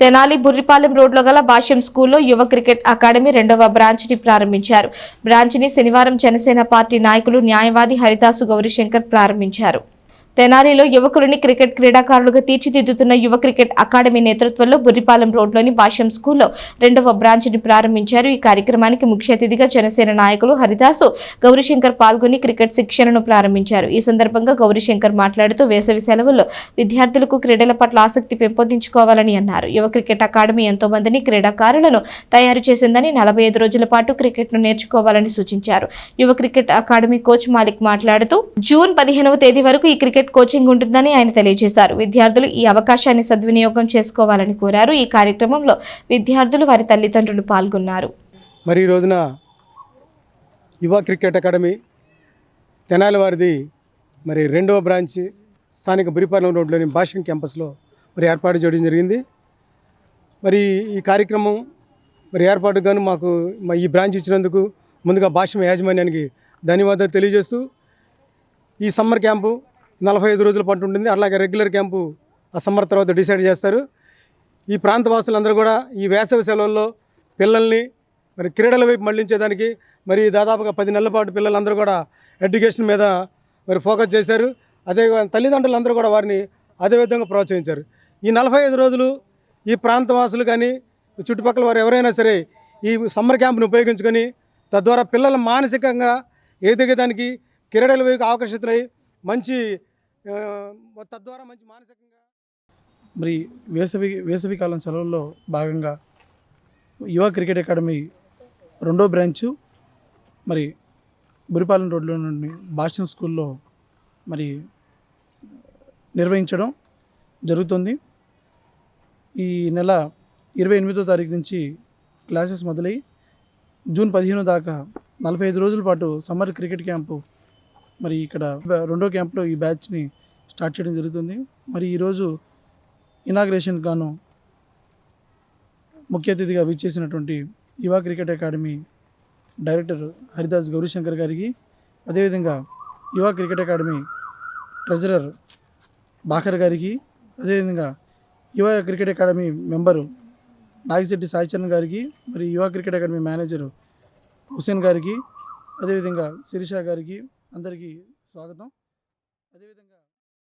తెనాలి బుర్రిపాలెం రోడ్లో గల భాష్యం స్కూల్లో యువ క్రికెట్ అకాడమీ రెండవ బ్రాంచ్ని ప్రారంభించారు. బ్రాంచ్ని శనివారం జనసేన పార్టీ నాయకులు న్యాయవాది హరిదాసు గౌరీశంకర్ ప్రారంభించారు. తెనాలిలో యువకులని క్రికెట్ క్రీడాకారులుగా తీర్చిదిద్దుతున్న యువ క్రికెట్ అకాడమీ నేతృత్వంలో బుర్రిపాలెం రోడ్లోని భాష్యం స్కూల్లో రెండవ బ్రాంచ్ని ప్రారంభించారు. ఈ కార్యక్రమానికి ముఖ్య అతిథిగా జనసేన నాయకులు హరిదాసు గౌరీశంకర్ పాల్గొని క్రికెట్ శిక్షణను ప్రారంభించారు. ఈ సందర్భంగా గౌరీశంకర్ మాట్లాడుతూ వేసవి సెలవుల్లో విద్యార్థులకు క్రీడల పట్ల ఆసక్తి పెంపొందించుకోవాలని అన్నారు. యువ క్రికెట్ అకాడమీ ఎంతో మందిని క్రీడాకారులను తయారు చేసిందని నలభై ఐదు రోజుల పాటు క్రికెట్ను నేర్చుకోవాలని సూచించారు. యువ క్రికెట్ అకాడమీ కోచ్ మాలిక్ మాట్లాడుతూ జూన్ పదిహేనవ తేదీ వరకు ఈ క్రికెట్ కోచింగ్ ఉంటుందని ఆయన తెలియజేశారు. విద్యార్థులు ఈ అవకాశాన్ని సద్వినియోగం చేసుకోవాలని కోరారు. ఈ కార్యక్రమంలో విద్యార్థులు వారి తల్లిదండ్రులు పాల్గొన్నారు. మరి ఈ రోజున యువ క్రికెట్ అకాడమీ తెనాలి వారిది మరి రెండవ బ్రాంచ్ స్థానిక బురిపాలెం రోడ్లోని భాష్యం క్యాంపస్లో మరి ఏర్పాటు చేయడం జరిగింది. మరి ఈ కార్యక్రమం మరి ఏర్పాటు గాను మాకు మా ఈ బ్రాంచ్ ఇచ్చినందుకు ముందుగా భాష్యం యాజమాన్యానికి ధన్యవాదాలు తెలియజేస్తూ ఈ సమ్మర్ క్యాంపు నలభై ఐదు రోజుల పాటు ఉంటుంది. అలాగే రెగ్యులర్ క్యాంపు ఆ సమ్మర్ తర్వాత డిసైడ్ చేస్తారు. ఈ ప్రాంత వాసులందరూ కూడా ఈ వేసవి సెలవుల్లో పిల్లల్ని మరి క్రీడల వైపు మళ్ళించేదానికి మరి దాదాపుగా పది నెలల పాటు పిల్లలందరూ కూడా ఎడ్యుకేషన్ మీద మరి ఫోకస్ చేశారు. అదే తల్లిదండ్రులందరూ కూడా వారిని అదే విధంగా ప్రోత్సహించారు. ఈ నలభై ఐదు రోజులు ఈ ప్రాంత వాసులు కానీ చుట్టుపక్కల వారు ఎవరైనా సరే ఈ సమ్మర్ క్యాంప్ను ఉపయోగించుకొని తద్వారా పిల్లలు మానసికంగా ఎదిగేదానికి క్రీడల వైపు ఆకర్షితులై మంచి తద్వారా మంచి మానసికంగా మరి వేసవి వేసవి కాలం సెలవుల్లో భాగంగా యువ క్రికెట్ అకాడమీ రెండో బ్రాంచు మరి బురిపాలెం రోడ్లో నుండి భాషన్ స్కూల్లో మరి నిర్వహించడం జరుగుతుంది. ఈ నెల ఇరవై ఎనిమిదో తారీఖు నుంచి క్లాసెస్ మొదలై జూన్ పదిహేను దాకా నలభై ఐదు రోజుల పాటు సమ్మర్ క్రికెట్ క్యాంపు మరి ఇక్కడ రెండో క్యాంప్లో ఈ బ్యాచ్ని స్టార్ట్ చేయడం జరుగుతుంది. మరి ఈరోజు ఇనాగ్రేషన్ గాను ముఖ్య అతిథిగా విచ్చేసినటువంటి Yuva cricket academy director Haridas Gaurishankar గారికి అదేవిధంగా Yuva cricket academy treasurer Bakar గారికి అదేవిధంగా Yuva cricket academy member Nagishetti Saicharan గారికి మరి యువ క్రికెట్ అకాడమీ మేనేజరు హుసేన్ గారికి అదేవిధంగా శిరీష గారికి అందరికీ స్వాగతం. అదేవిధంగా